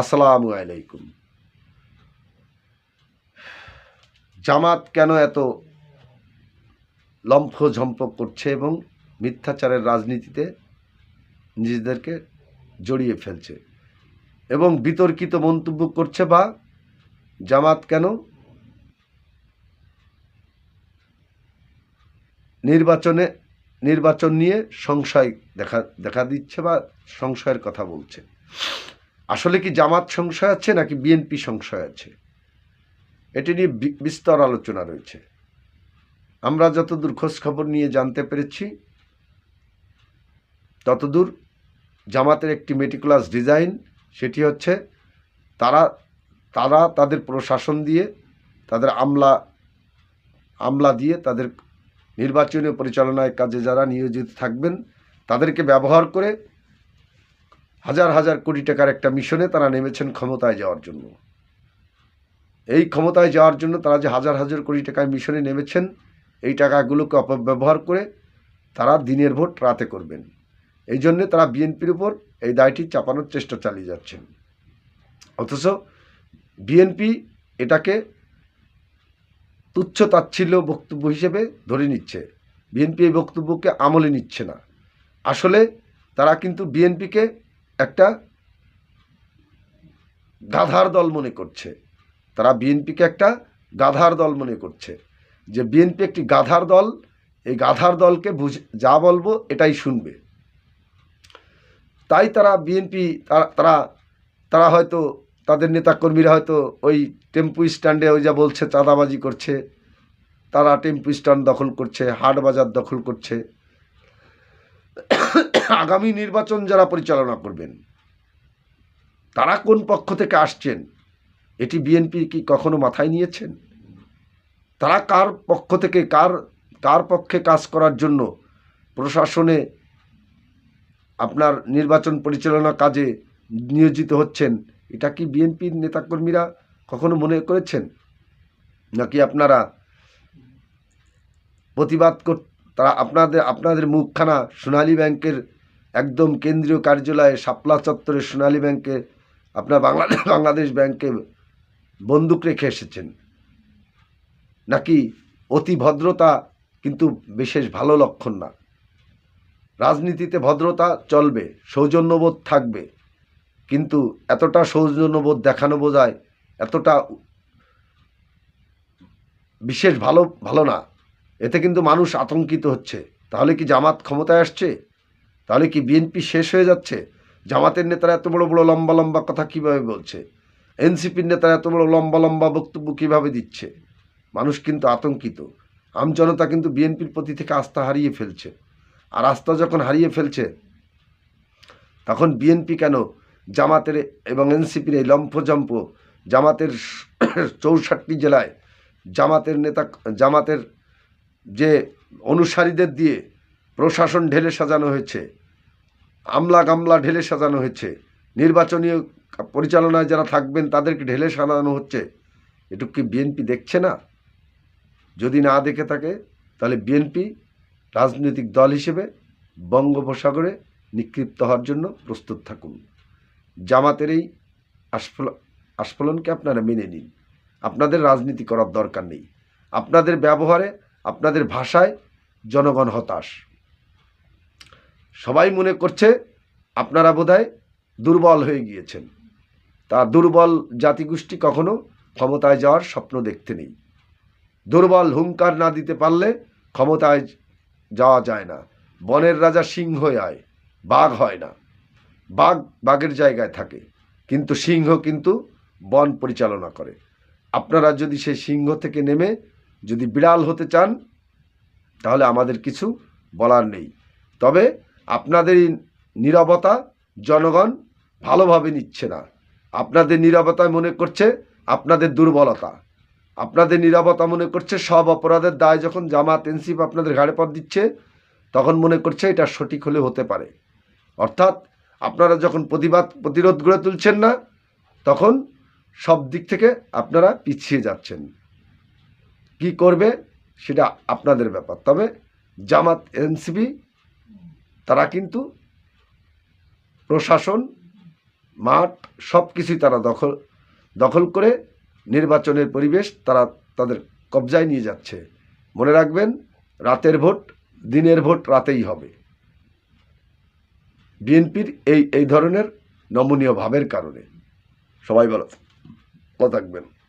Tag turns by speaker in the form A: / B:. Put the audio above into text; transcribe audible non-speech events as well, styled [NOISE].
A: আসসালামু আলাইকুম। জামাত কেন এত লম্ফ ঝম্প করছে এবং মিথ্যাচারের রাজনীতিতে নিজেদেরকে জড়িয়ে ফেলছে? এবং বিতর্কিত মন্তব্য করছে বা জামাত কেন নির্বাচনে নির্বাচন নিয়ে সংশয় দেখা দেখা দিচ্ছে বা সংশয়ের কথা বলছে? আসলে কি জামাত সংশয় আছে নাকি বিএনপি সংশয় আছে? এটি নিয়ে বিস্তর আলোচনা রয়েছে। আমরা যতদূর খোঁজ খবর নিয়ে জানতে পেরেছি, ততদূর জামাতের একটি মেটিকুলাস ডিজাইন সেটি হচ্ছে তারা তারা তাদের প্রশাসন দিয়ে, তাদের আমলা আমলা দিয়ে তাদের নির্বাচনী পরিচালনায় কাজে যারা নিয়োজিত থাকবেন, তাদেরকে ব্যবহার করে হাজার হাজার কোটি টাকার একটা মিশনে তারা নেমেছেন ক্ষমতায় যাওয়ার জন্য। এই ক্ষমতায় যাওয়ার জন্য তারা যে হাজার হাজার কোটি টাকায় মিশনে নেমেছেন, এই টাকাগুলোকে অপব্যবহার করে তারা দিনের ভোট রাতে করবেন। এই জন্যে তারা বিএনপির উপর এই দায়টি চাপানোর চেষ্টা চালিয়ে যাচ্ছেন। অথচ বিএনপি এটাকে তুচ্ছ তাচ্ছিল্য বক্তব্য হিসেবে ধরে নিচ্ছে। বিএনপি এই বক্তব্যকে আমলে নিচ্ছে না। আসলে তারা কিন্তু বিএনপিকে একটা গাধার দল মনে করছে। তারা বিএনপিকে একটা গাধার দল মনে করছে। যে বিএনপি একটি গাধার দল, এই গাধার দলকে বুঝ, যা বলব এটাই শুনবে। তাই তারা বিএনপি, তারা তারা হয়তো, তাদের নেতাকর্মীরা হয়তো ওই টেম্পু স্ট্যান্ডে ওই যা বলছে, চাঁদাবাজি করছে। তারা টেম্পু স্ট্যান্ড দখল করছে, হাট বাজার দখল করছে। আগামী নির্বাচন যারা পরিচালনা করবেন, তারা কোন পক্ষ থেকে আসছেন? এটি বিএনপি কি কখনো মাথায় নিয়েছেন? তারা কার পক্ষ থেকে কার কার পক্ষে কাজ করার জন্য প্রশাসনে আপনার নির্বাচন পরিচালনা কাজে নিয়োজিত হচ্ছেন? এটা কি বিএনপির নেতাকর্মীরা কখনো মনে করেছেন? নাকি আপনারা প্রতিবাদ কর, তারা আপনাদের আপনাদের মুখখানা সোনালী ব্যাংকের একদম কেন্দ্রীয় কার্যালয়ে শাপলা চত্বরে সোনালী ব্যাংকে আপনার বাংলাদেশ [COUGHS] বাংলাদেশ ব্যাংকে বন্দুক রেখে এসেছেন। নাকি অতি ভদ্রতা কিন্তু বিশেষ ভালো লক্ষণ না। রাজনীতিতে ভদ্রতা চলবে, সৌজন্যবোধ থাকবে, কিন্তু এতটা সৌজন্যবোধ দেখানো বোঝায় এতটা বিশেষ ভালো ভালো না। এতে কিন্তু মানুষ আতঙ্কিত হচ্ছে। তাহলে কি জামাত ক্ষমতায় আসছে? তাহলে কি বিএনপি শেষ হয়ে যাচ্ছে? জামাতের নেতারা এত বড় বড়, লম্বা লম্বা কথা কীভাবে বলছে? এনসিপির নেতারা এত বড়, লম্বা লম্বা বক্তব্য কীভাবে দিচ্ছে? মানুষ কিন্তু আতঙ্কিত। আমজনতা কিন্তু বিএনপির প্রতি থেকে আস্থা হারিয়ে ফেলছে। আর আস্থা যখন হারিয়ে ফেলছে, তখন বিএনপি কেন জামাতের এবং এনসিপির এই লম্ফজম্প, জামাতের চৌষট্টি জেলায় জামাতের নেতা, জামাতের যে অনুসারীদের দিয়ে প্রশাসন ঢেলে সাজানো হয়েছে আমলা গামলা ঢেলে সাজানো হয়েছে নির্বাচনীয় পরিচালনায় যারা থাকবেন, তাদেরকে ঢেলে সাজানো হচ্ছে। এটুকু কি বিএনপি দেখছে না? যদি না দেখে থাকে, তাহলে বিএনপি রাজনৈতিক দল হিসেবে বঙ্গোপসাগরে নিক্ষিপ্ত হওয়ার জন্য প্রস্তুত থাকুন। জামাতের এই আস্ফল, আস্ফলনকে আপনারা মেনে নিন। আপনাদের রাজনীতি করার দরকার নেই। আপনাদের ব্যবহারে, আপনাদের ভাষায় জনগণ হতাশ। সবাই মনে করছে আপনারা বোধহয় দুর্বল হয়ে গিয়েছেন। তা দুর্বল জাতিগোষ্ঠী কখনো ক্ষমতায় যাওয়ার স্বপ্ন দেখতে নেই। দুর্বল হুঙ্কার না দিতে পারলে ক্ষমতায় যাওয়া যায় না। বনের রাজা সিংহ আয়, বাঘ হয় না। বাঘ বাঘের জায়গায় থাকে, কিন্তু সিংহ কিন্তু বন পরিচালনা করে। আপনারা যদি সেই সিংহ থেকে নেমে যদি বিড়াল হতে চান, তাহলে আমাদের কিছু বলার নেই। তবে আপনাদের নীরবতা জনগণ ভালোভাবে নিচ্ছে না। আপনাদের নীরবতায় মনে করছে আপনাদের দুর্বলতা। আপনাদের নীরবতা মনে করছে সব অপরাধের দায় যখন জামাত, এনসিপ আপনাদের ঘাড়ে পথ দিচ্ছে, তখন মনে করছে এটা সঠিক হলে হতে পারে। অর্থাৎ আপনারা যখন প্রতিবাদ, প্রতিরোধ গড়ে তুলছেন না, তখন সব দিক থেকে আপনারা পিছিয়ে যাচ্ছেন। কি করবে সেটা আপনাদের ব্যাপার। তবে জামাত, এনসিপি তারা কিন্তু প্রশাসন, মাঠ সব কিছুই তারা দখল দখল করে নির্বাচনের পরিবেশ তারা তাদের কবজায় নিয়ে যাচ্ছে। মনে রাখবেন, রাতের ভোট দিনের ভোট রাতেই হবে। বিএনপির এই এই ধরনের নমনীয় ভাবের কারণে। সবাই ভালো থাকবেন।